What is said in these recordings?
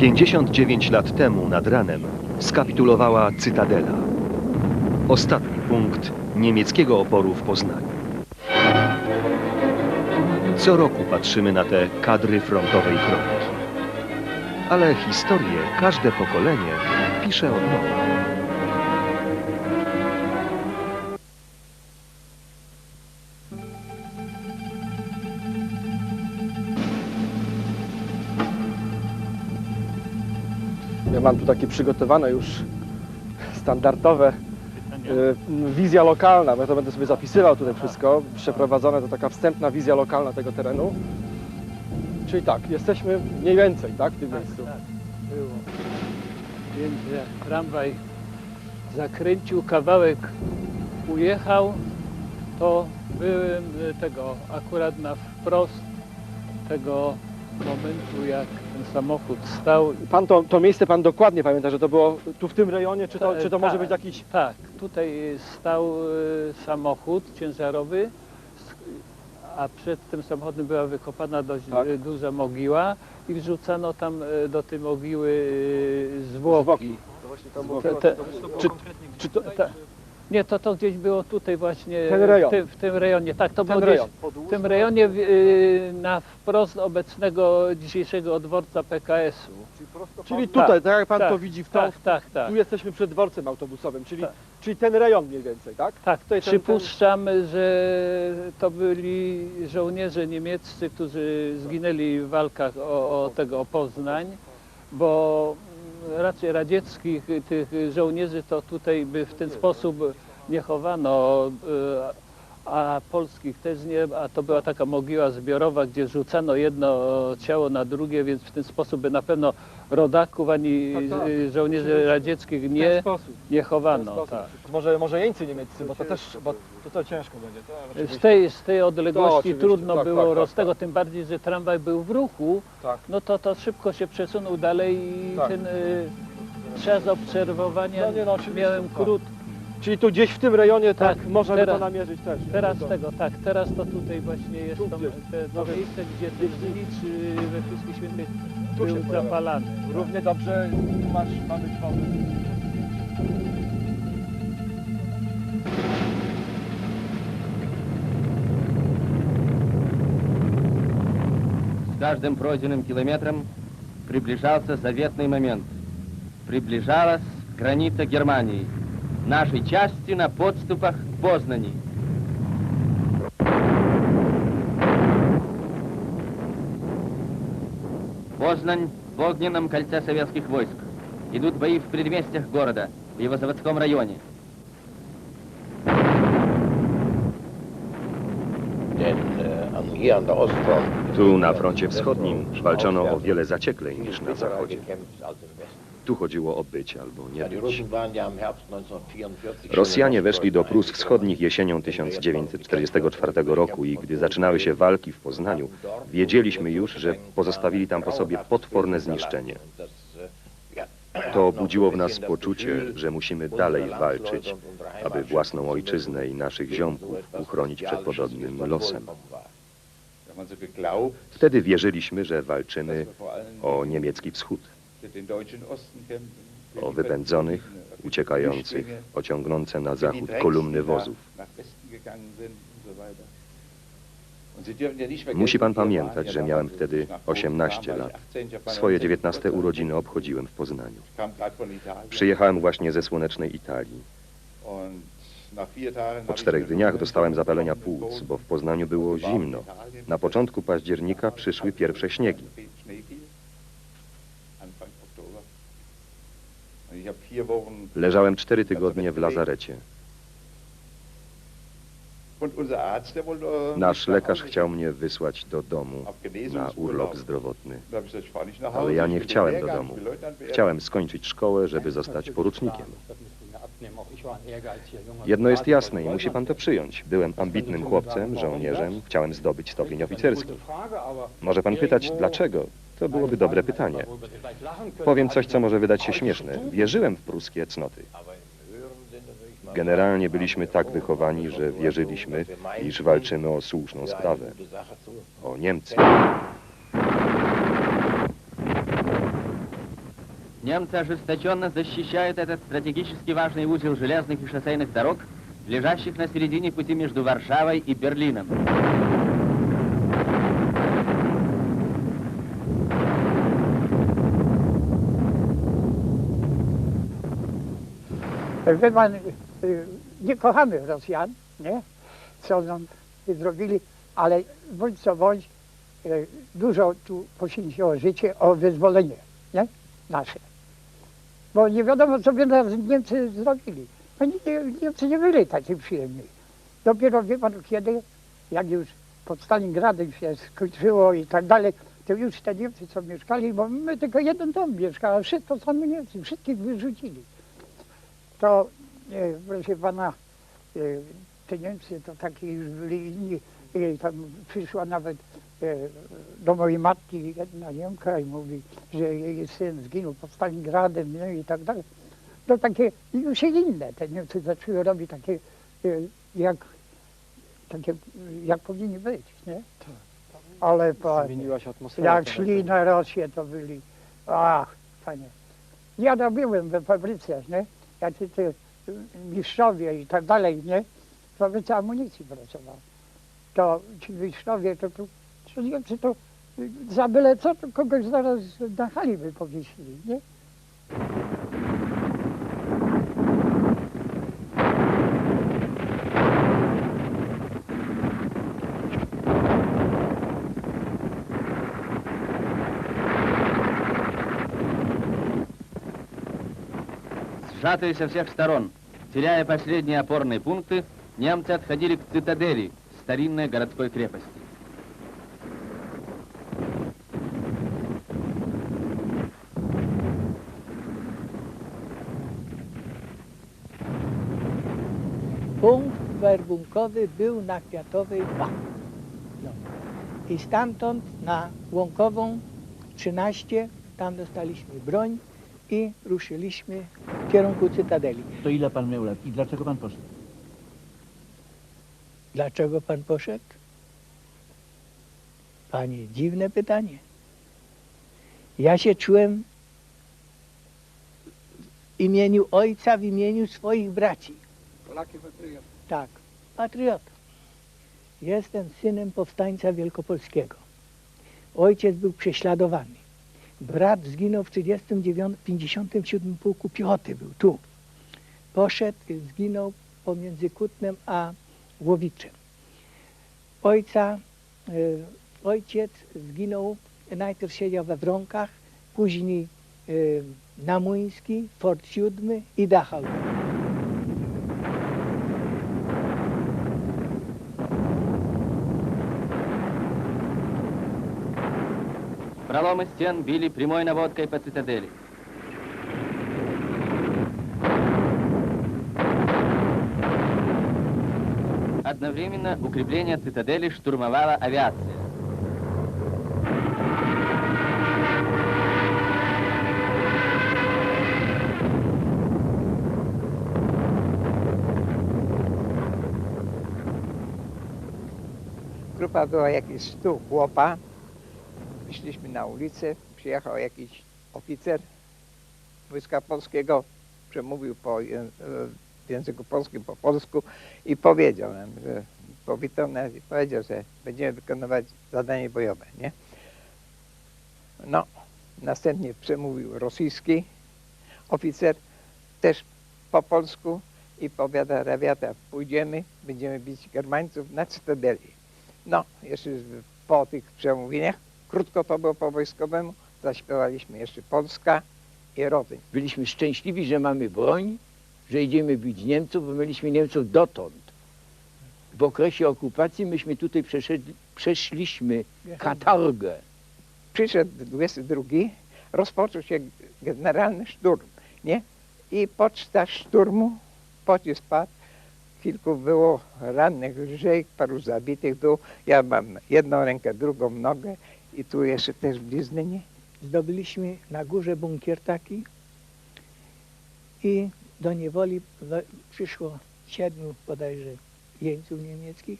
59 lat temu nad ranem skapitulowała Cytadela. Ostatni punkt niemieckiego oporu w Poznaniu. Co roku patrzymy na te kadry frontowej kroniki. Ale historię każde pokolenie pisze od nowa. Ja mam tu takie przygotowane już standardowe y, wizja lokalna, bo ja to będę sobie zapisywał tutaj wszystko. Przeprowadzone to taka wstępna wizja lokalna tego terenu. Czyli tak, jesteśmy mniej więcej, tak, w tym miejscu. było. Więc tramwaj zakręcił kawałek, ujechał, to byłem y, tego akurat na wprost tego momentu, jak ten samochód stał. Pan to, to miejsce pan dokładnie pamięta, że to było tu w tym rejonie, czy to, czy to może być jakiś... Tak, tutaj stał y, samochód ciężarowy, a przed tym samochodem była wykopana dość Tak. y, duża mogiła i wrzucano tam y, do tej mogiły zwłoki. To właśnie tam było... Te- te- Czy, czy to, Ta, nie, to to gdzieś było tutaj właśnie Ten rejon. W, tym, w tym rejonie. Tak, to ten było rejon. gdzieś w tym rejonie w- y, na wprost obecnego dzisiejszego dworca PKS-u. Czyli tutaj, tak, jak pan tak, to widzi w tą... Tak, tak, tak. Tu jesteśmy przed dworcem autobusowym, czyli, Tak. czyli ten rejon mniej więcej, tak? Tak, Tutaj ten- przypuszczam, że to byli żołnierze niemieccy, którzy zginęli w walkach o, o tego o Poznań, bo raczej radzieckich tych żołnierzy to tutaj by w ten sposób nie chowano, y, a polskich też nie, a to była taka mogiła zbiorowa, gdzie rzucano jedno ciało na drugie, więc w ten sposób by na pewno rodaków ani Tak, tak. y, żołnierzy radzieckich W ten nie, sposób. nie w ten chowano. sposób. Tak. Może, może jeńcy niemieccy, bo to też, bo to, to ciężko będzie. To Z tej, z tej odległości trudno tak, było tak, tak, roz tak. tego, tym bardziej, że tramwaj był w ruchu, Tak. no to to szybko się przesunął dalej i Tak. ten y, czas obserwowania No nie, no, miałem tak. krót. Czyli tu gdzieś w tym rejonie tak, Tak, można by teraz- to namierzyć też. Teraz to, tego, tak, teraz to tutaj właśnie jest Tu to, gdzieś. te, to Może- miejsce, gdzie ten znicz y, we Wszystkich Świętych Tu się był pojawia. zapalany. Równie dobrze tu masz, ma być wody. С каждым пройденным километром приближался заветный момент. Приближалась граница Германии, нашей части на подступах к Познани. Познань в огненном кольце советских войск. Идут бои в предместьях города, в его заводском районе. Tu na froncie wschodnim walczono o wiele zacieklej niż na zachodzie. Tu chodziło o być albo nie być. Russen waren ja im Herbst 1944 Rosjanie weszli do Prus Wschodnich jesienią 1944 roku i gdy zaczynały się walki w Poznaniu, wiedzieliśmy już, że pozostawili tam po sobie potworne zniszczenie. To budziło w nas poczucie, że musimy dalej walczyć, aby własną ojczyznę i naszych ziomków uchronić przed podobnym losem. Wtedy wierzyliśmy, że walczymy o niemiecki wschód, o wypędzonych, uciekających, o ciągnące na zachód kolumny wozów. Musi pan pamiętać, że miałem wtedy 18 lat. Swoje 19 urodziny obchodziłem w Poznaniu. Przyjechałem właśnie ze słonecznej Italii. Po czterech dniach dostałem zapalenia płuc, bo w Poznaniu było zimno. Na początku października przyszły pierwsze śniegi. Leżałem cztery tygodnie w lazarecie. Nasz lekarz chciał mnie wysłać do domu na urlop zdrowotny. Ale ja nie chciałem do domu. Chciałem skończyć szkołę, żeby zostać porucznikiem. Jedno jest jasne i musi pan to przyjąć. Byłem ambitnym chłopcem, żołnierzem, chciałem zdobyć stopień oficerski. Może pan pytać, dlaczego? To byłoby dobre pytanie. Powiem coś, co może wydać się śmieszne. Wierzyłem w pruskie cnoty. Generalnie byliśmy tak wychowani, że wierzyliśmy, iż walczymy o słuszną sprawę, o Niemcy. Немцы ожесточенно защищают этот стратегически важный узел железных и шоссейных дорог, лежащих на середине пути между Варшавой и Берлином. Wie pan, y, nie kochamy Rosjan, nie? Co nam zrobili, ale bądź co bądź, y, dużo tu poświęciło życie o wyzwolenie, nie? Nasze. Bo nie wiadomo, co by nas Niemcy zrobili. Nie, Niemcy nie byli tacy przyjemni. Dopiero wie pan kiedy, jak już pod Stalingradem się skończyło i tak dalej, to już te Niemcy, co mieszkali, bo my tylko jeden dom mieszkał, a wszystko sami Niemcy, wszystkich wyrzucili to e, proszę pana, e, te Niemcy to takie już byli inni. I tam przyszła nawet e, do mojej matki jedna Niemka i mówi, że jej syn zginął pod Stalingradem nie, i tak dalej. To takie już inne te Niemcy zaczęły robić takie e, jak, takie, jak powinni być, nie? Ale panie, jak szli na Rosję, to byli, ach, panie. Ja tam byłem we fabryce, nie? Te mistrzowie i tak dalej, nie? W fabryce amunicji pracował. To ci mistrzowie, to, to, to Niemcy to y, za byle co, to kogoś zaraz na hali by powiesili, nie? Сжатые со всех сторон, теряя последние опорные пункты, немцы отходили к цитадели, старинной городской крепости. Punkt werbunkowy był na Kwiatowej 2. No. I stamtąd na Łąkową 13, tam dostaliśmy broń i w kierunku Cytadeli. To ile pan miał lat i dlaczego pan poszedł? Dlaczego pan poszedł? Panie, dziwne pytanie. Ja się czułem w imieniu ojca, w imieniu swoich braci. Tak, patriota. Jestem synem powstańca wielkopolskiego. Ojciec był prześladowany. Brat zginął w 39, 57 pułku piechoty, był tu. Poszedł, zginął pomiędzy Kutnem a Łowiczem. Ojca, e, ojciec zginął, najpierw siedział we Wronkach, później e, na Młyński, Fort Siódmy i Dachau. Проломы стен били прямой наводкой по цитадели. Одновременно укрепление цитадели штурмовала авиация. Grupa była jakieś stu chłopa. Wyszliśmy na ulicę, przyjechał jakiś oficer Wojska Polskiego, przemówił po w języku polskim, po polsku i powiedział nam, że powitał nas i powiedział, że będziemy wykonywać zadanie bojowe, nie? No, następnie przemówił rosyjski oficer, też po polsku i powiada, rawiata, pójdziemy, będziemy bić Germańców na Cytadeli. No, jeszcze po tych przemówieniach, krótko to było po wojskowemu, zaśpiewaliśmy jeszcze Polska i Rodzyń. Byliśmy szczęśliwi, że mamy broń, że idziemy bić Niemców, bo mieliśmy Niemców dotąd. W okresie okupacji myśmy tutaj przeszedli, przeszliśmy katorgę. Przyszedł 22, rozpoczął się generalny szturm, nie? I podczas szturmu pocisk padł, kilku było rannych lżej, paru zabitych było. Ja mam jedną rękę, drugą nogę i tu jeszcze też blizny, nie? Zdobyliśmy na górze bunkier taki i do niewoli przyszło siedmiu bodajże jeńców niemieckich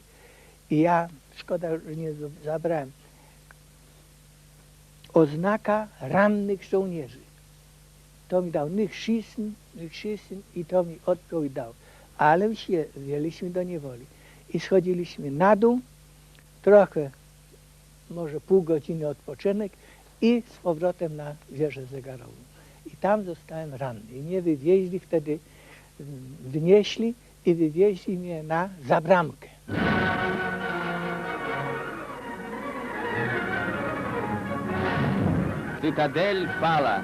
i ja, szkoda, że nie zabrałem, oznaka rannych żołnierzy. to mi dał niech szysn i to mi odpowiadał. Ale się wzięliśmy do niewoli i schodziliśmy na dół, trochę, może pół godziny odpoczynek i z powrotem na wieżę zegarową. I tam zostałem ranny. I mnie wywieźli wtedy, mm, wnieśli i wywieźli mnie na Zabramkę. Цитадель пала.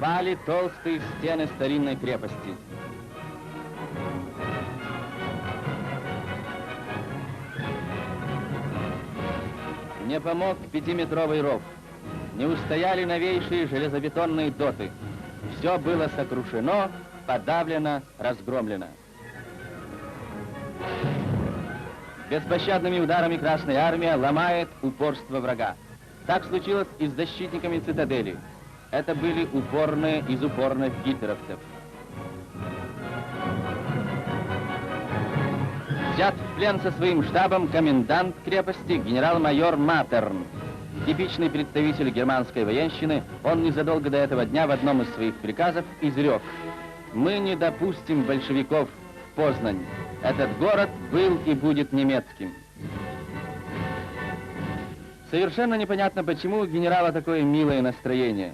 Пали толстые стены старинной крепости. Не помог пятиметровый ров. Не устояли новейшие железобетонные доты. Все было сокрушено, подавлено, разгромлено. Беспощадными ударами Красная Армия ломает упорство врага. Так случилось и с защитниками цитадели. Это были упорные из упорных гитлеровцев. Взят в плен со своим штабом комендант крепости генерал-майор Матерн. Типичный представитель германской военщины, он незадолго до этого дня в одном из своих приказов изрек «Мы не допустим большевиков в Познань. Этот город был и будет немецким». Совершенно непонятно, почему у генерала такое милое настроение.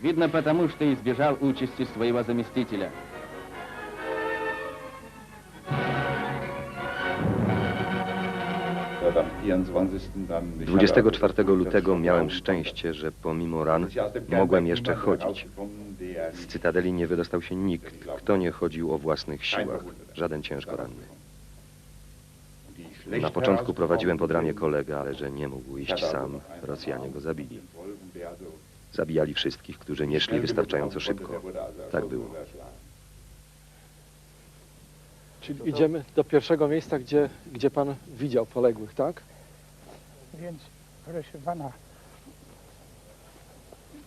Видно потому, что избежал участи своего заместителя. 24. dann, ich hatte 24 also lutego miałem szczęście, że pomimo ran mogłem jeszcze chodzić. Z cytadeli nie wydostał się nikt, kto nie chodził o własnych siłach, żaden ciężko ranny. Na początku prowadziłem pod ramię kolegę, ale że nie mógł iść sam, Rosjanie go zabili. Zabijali wszystkich, którzy nie szli wystarczająco szybko. Tak było. Czyli idziemy do pierwszego miejsca, gdzie, gdzie pan widział poległych, tak? Więc proszę pana,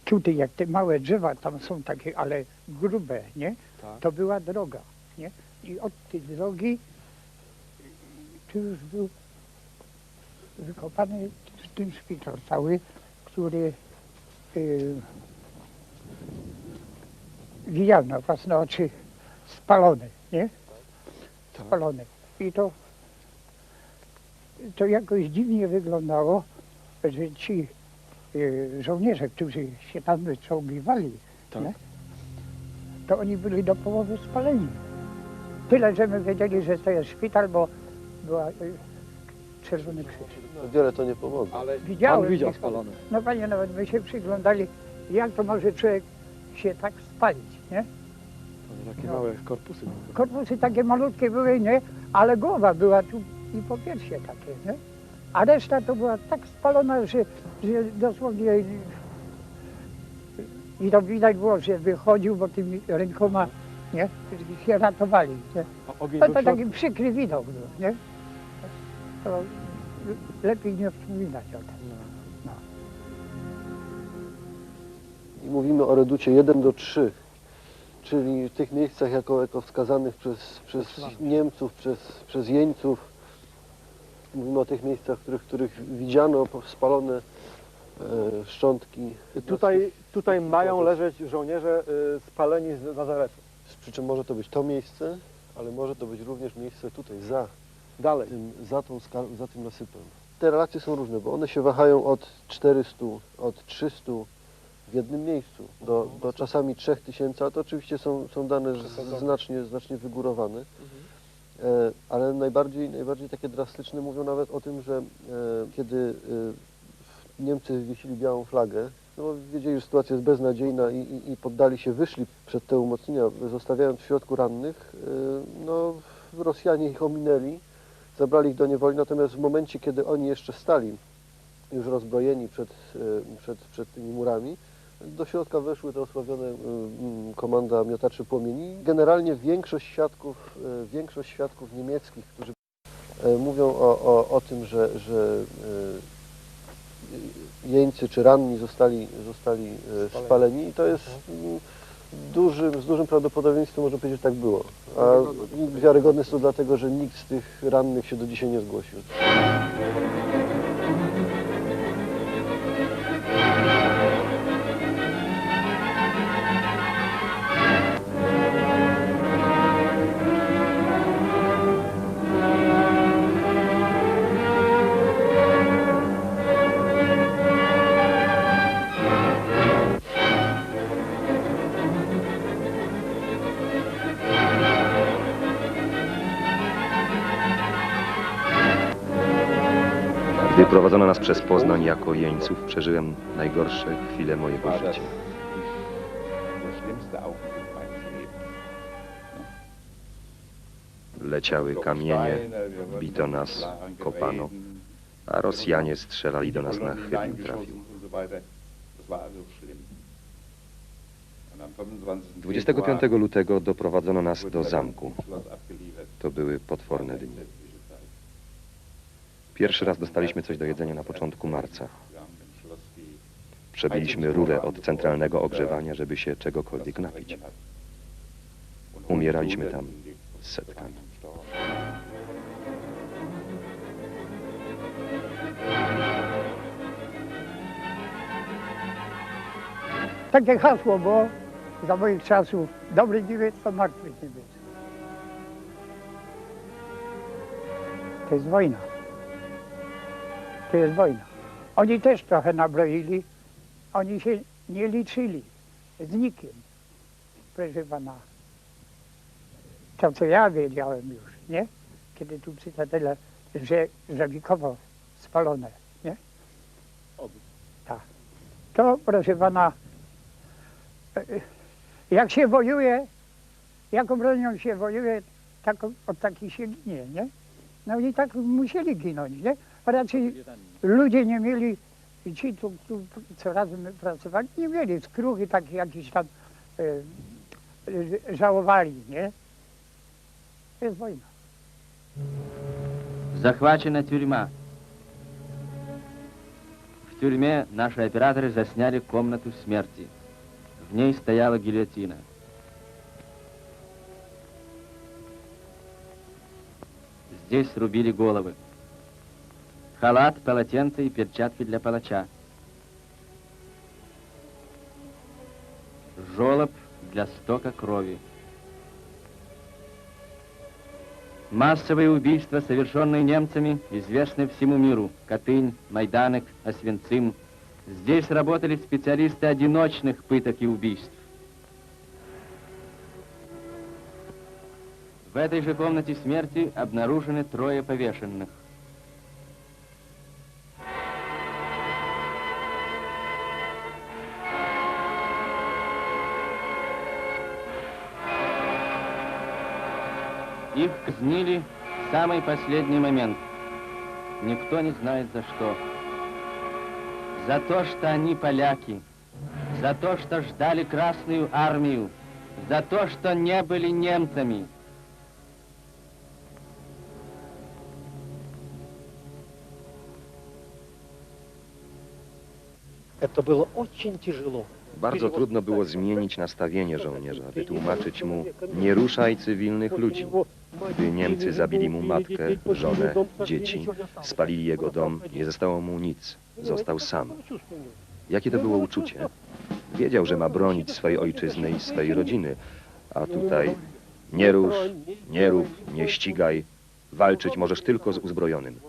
tutaj jak te małe drzewa tam są takie, ale grube, nie? Tak. To była droga, nie? I od tej drogi tu już był wykopany ten szpital cały, który yy, widziałem na własne oczy spalony, nie? Spalony. I to to jakoś dziwnie wyglądało, że ci y, żołnierze, którzy się tam wyczołgiwali, Tak. nie? to oni byli do połowy spaleni. Tyle, że my wiedzieli, że to jest szpital, bo była y, Czerwony Krzyż. Wiele to nie pomogło. Ale Widziałem. pan widział spalone. No panie, nawet my się przyglądali, jak to może człowiek się tak spalić, nie? Takie No. małe korpusy. były. Korpusy takie malutkie były, nie? Ale głowa była tu i popiersie takie, nie? A reszta to była tak spalona, że, że dosłownie i to widać było, że wychodził, bo tymi rękoma, nie? Się ratowali, nie? A Ogień No był to w taki przykry widok był, nie? To lepiej nie wspominać o tym. No. I mówimy o reducie 1 do 3, czyli w tych miejscach jako, jako wskazanych przez, przez Niemców, przez, przez jeńców. Mówimy o tych miejscach, w których, których widziano spalone e, szczątki. Tutaj, tutaj mają leżeć żołnierze y, spaleni z Nazaretu. Przy czym może to być to miejsce, ale może to być również miejsce tutaj, za Dalej. tym, za, tą za tym nasypem. Te relacje są różne, bo one się wahają od 400, od 300 w jednym miejscu do, do czasami 3000, a to oczywiście są, są dane z- znacznie, znacznie wygórowane. E, ale najbardziej, najbardziej takie drastyczne mówią nawet o tym, że e, kiedy e, Niemcy wywiesili białą flagę, no wiedzieli, że sytuacja jest beznadziejna i, i, i poddali się, wyszli przed te umocnienia, zostawiając w środku rannych, no Rosjanie ich ominęli, zabrali ich do niewoli, natomiast w momencie, kiedy oni jeszcze stali już rozbrojeni przed, przed, przed tymi murami, do środka weszły te osławione e, mm, komanda miotaczy płomieni. Generalnie większość świadków, e, większość świadków niemieckich, którzy e, mówią o, o, o tym, że, że jeńcy czy ranni zostali, zostali e, spaleni i to jest mm, dużym, z dużym prawdopodobieństwem można powiedzieć, że tak było. A wiarygodne jest to dlatego, że nikt z tych rannych się do dzisiaj nie zgłosił. Prowadzono nas przez Poznań jako jeńców. Przeżyłem najgorsze chwile mojego życia. Leciały kamienie, bito nas, kopano, a Rosjanie strzelali do nas na chybny trafił. 25 lutego doprowadzono nas do zamku. To były potworne dni. Pierwszy raz dostaliśmy coś do jedzenia na początku marca. Przebiliśmy rurę od centralnego ogrzewania, żeby się czegokolwiek napić. Umieraliśmy tam setkami. Takie hasło było za moich czasów. Dobry niemiec to martwy niemiec. To jest wojna. To jest wojna. Oni też trochę nabroili. Oni się nie liczyli z nikim. Proszę pana. To, co ja wiedziałem już, nie? Kiedy tu cytadele, że Żabikowo spalone, nie? Tak. To, proszę pana, e, jak się wojuje, jaką bronią się wojuje, tak, od takich się ginie, nie? No i tak musieli ginąć, nie? Ci tu, tu co razem pracowali, nie mieli skruchy takie jakieś tam e, e, żałowali, nie? To jest wojna. Захвачена тюрьма. В тюрьме наши операторы засняли комнату смерти. В ней стояла гильотина. Здесь рубили головы. Халат, полотенце и перчатки для палача. Жолоб для стока крови. Массовые убийства, совершенные немцами, известны всему миру. Катынь, Майданек, Освенцим. Здесь работали специалисты одиночных пыток и убийств. В этой же комнате смерти обнаружены трое повешенных. Их казнили в самый последний момент. Никто не знает за что. За то, что они поляки. За то, что ждали Красную Армию. За то, что не были немцами. Это было очень тяжело. Bardzo trudno było zmienić nastawienie żołnierza, wytłumaczyć mu nie ruszaj cywilnych ludzi. Gdy Niemcy zabili mu matkę, żonę, dzieci, spalili jego dom, nie zostało mu nic. Został sam. Jakie to było uczucie? Wiedział, że ma bronić swojej ojczyzny i swojej rodziny, a tutaj nie rusz, nie rób, nie ścigaj, walczyć możesz tylko z uzbrojonym.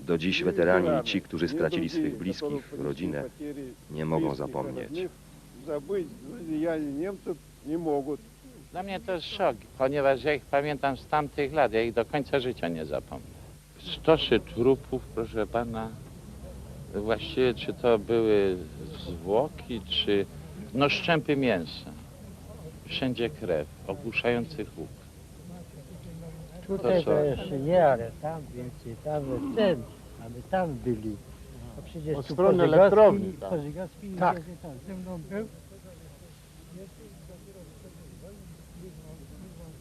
Do dziś weterani i ci, którzy stracili swych bliskich, rodzinę, nie mogą zapomnieć. Zabyć, Niemcy nie mogą. Dla mnie to jest szok, ponieważ ja ich pamiętam z tamtych lat, ja ich do końca życia nie zapomnę. Stosy trupów, proszę pana, właściwie czy to były zwłoki, czy no szczępy mięsa. Wszędzie krew, ogłuszający huk. Tutaj co? to jeszcze nie, ale tam więcej, tam ten, aby tam byli. A przecież Od tu strony elektrowni, tak. Tak. ze mną był.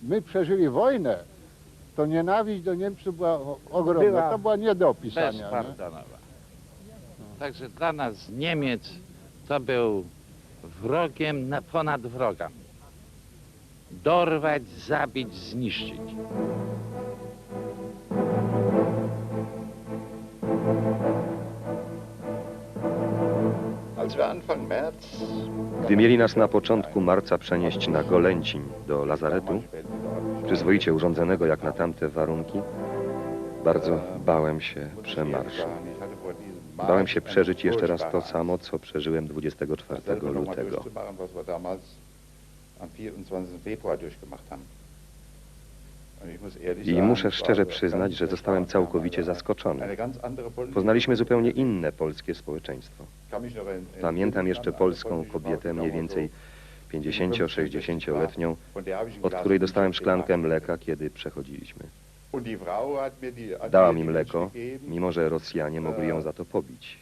My przeżyli wojnę, to nienawiść do Niemców była ogromna. Była to była nie do opisania. nie? Bezpardonowa. Także dla nas Niemiec to był wrogiem na ponad wroga. Dorwać, zabić, zniszczyć. Gdy mieli nas na początku marca przenieść na Golęcin do lazaretu, przyzwoicie urządzonego jak na tamte warunki, bardzo bałem się przemarszu. Bałem się przeżyć jeszcze raz to samo, co przeżyłem 24 dasselbe nochmal lutego. durchzumachen, was wir damals am 24. Februar durchgemacht haben. I muszę szczerze przyznać, że zostałem całkowicie zaskoczony. Poznaliśmy zupełnie inne polskie społeczeństwo. Pamiętam jeszcze polską kobietę mniej więcej 50-60-letnią, od której dostałem szklankę mleka, kiedy przechodziliśmy. Dała mi mleko, mimo że Rosjanie mogli ją za to pobić.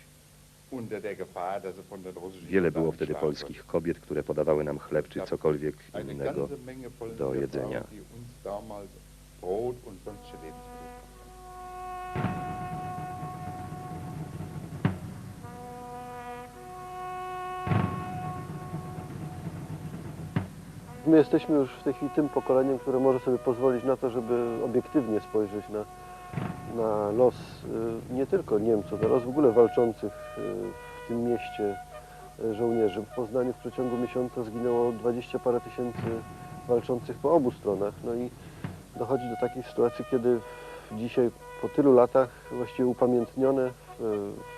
Wiele było wtedy polskich kobiet, które podawały nam chleb czy cokolwiek innego do jedzenia. My jesteśmy już w tej chwili tym pokoleniem, które może sobie pozwolić na to, żeby obiektywnie spojrzeć na, na los y, nie tylko Niemców, na los w ogóle walczących y, w tym mieście y, żołnierzy. W Poznaniu w przeciągu miesiąca zginęło 20 parę tysięcy walczących po obu stronach. No i dochodzi do takiej sytuacji, kiedy dzisiaj po tylu latach właściwie upamiętnione w,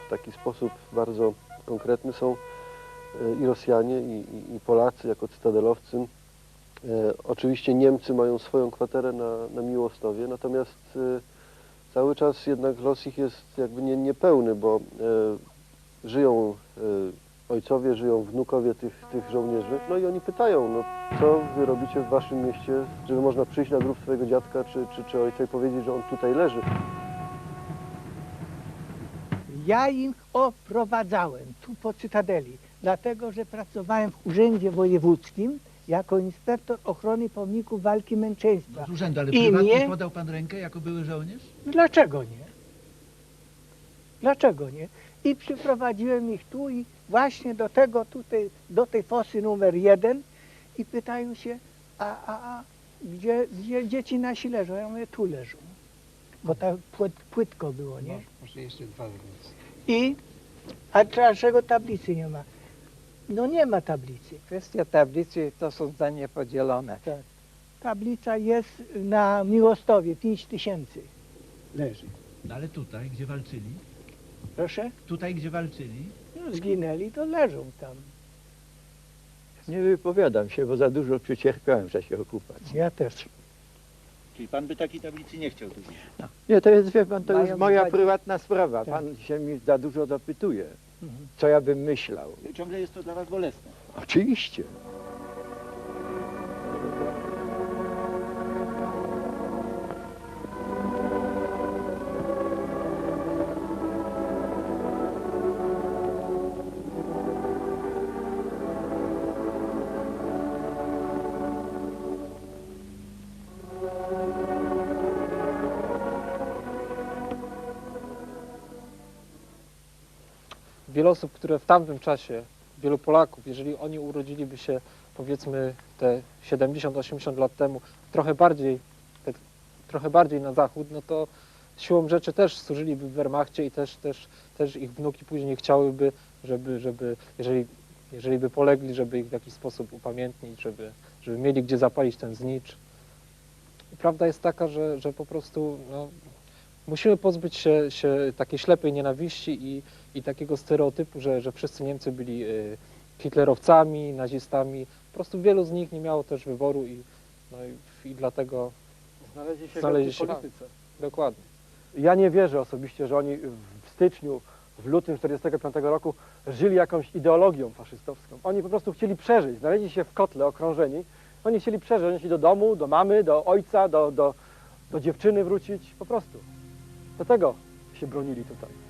w taki sposób bardzo konkretny są i Rosjanie, i, i Polacy jako cytadelowcy. E, Oczywiście Niemcy mają swoją kwaterę na, na Miłostowie, natomiast e, cały czas jednak los ich jest jakby nie, niepełny, bo e, żyją ojcowie, żyją wnukowie tych, tych żołnierzy, no i oni pytają, no co wy robicie w waszym mieście, żeby można przyjść na grób swojego dziadka czy, czy, czy ojca i powiedzieć, że on tutaj leży. Ja ich oprowadzałem tu po Cytadeli, dlatego że pracowałem w Urzędzie Wojewódzkim jako inspektor ochrony pomników walki męczeństwa. Z urzędu, ale I prywatnie mnie- podał pan rękę jako były żołnierz? Dlaczego nie? Dlaczego nie? I przyprowadziłem ich tu i właśnie do tego tutaj, do tej fosy numer jeden i pytają się, a, a, a gdzie, gdzie dzieci nasi leżą? Ja mówię, tu leżą. Bo tak płyt, płytko było, nie? Może jeszcze dwa. I, a dlaczego tablicy nie ma? No nie ma tablicy. Kwestia tablicy to są zdania podzielone. Tak. Tablica jest na Miłostowie, 5 tysięcy leży. No ale tutaj, gdzie walczyli? Proszę? Tutaj, gdzie walczyli? No, zginęli, to leżą tam. Nie wypowiadam się, bo za dużo przecierpiałem w czasie okupacji. Ja też. Czyli pan by takiej tablicy nie chciał tu Nie, to jest, wie pan, to Mają jest moja prywatna sprawa. Tak. Pan się mi za dużo dopytuje, Mhm. co ja bym myślał. Ciągle jest to dla was bolesne. Oczywiście. Osób, które w tamtym czasie, wielu Polaków, jeżeli oni urodziliby się powiedzmy te 70-80 lat temu, trochę bardziej, te, trochę bardziej na zachód, no to siłą rzeczy też służyliby w Wehrmachcie i też, też, też ich wnuki później chciałyby, żeby, żeby jeżeli, jeżeli by polegli, żeby ich w jakiś sposób upamiętnić, żeby, żeby mieli gdzie zapalić ten znicz. I prawda jest taka, że, że po prostu no, musimy pozbyć się, się takiej ślepej nienawiści i, i takiego stereotypu, że, że wszyscy Niemcy byli y, hitlerowcami, nazistami. Po prostu wielu z nich nie miało też wyboru i, no i, i dlatego Znaleźli się, Znaleźli w się- polityce. Dokładnie. Ja nie wierzę osobiście, że oni w styczniu, w lutym 1945 roku żyli jakąś ideologią faszystowską. Oni po prostu chcieli przeżyć. Znaleźli się w kotle okrążeni. Oni chcieli przeżyć. Oni chcieli do domu, do mamy, do ojca, do, do, do dziewczyny wrócić. Po prostu. Do tego się bronili tutaj.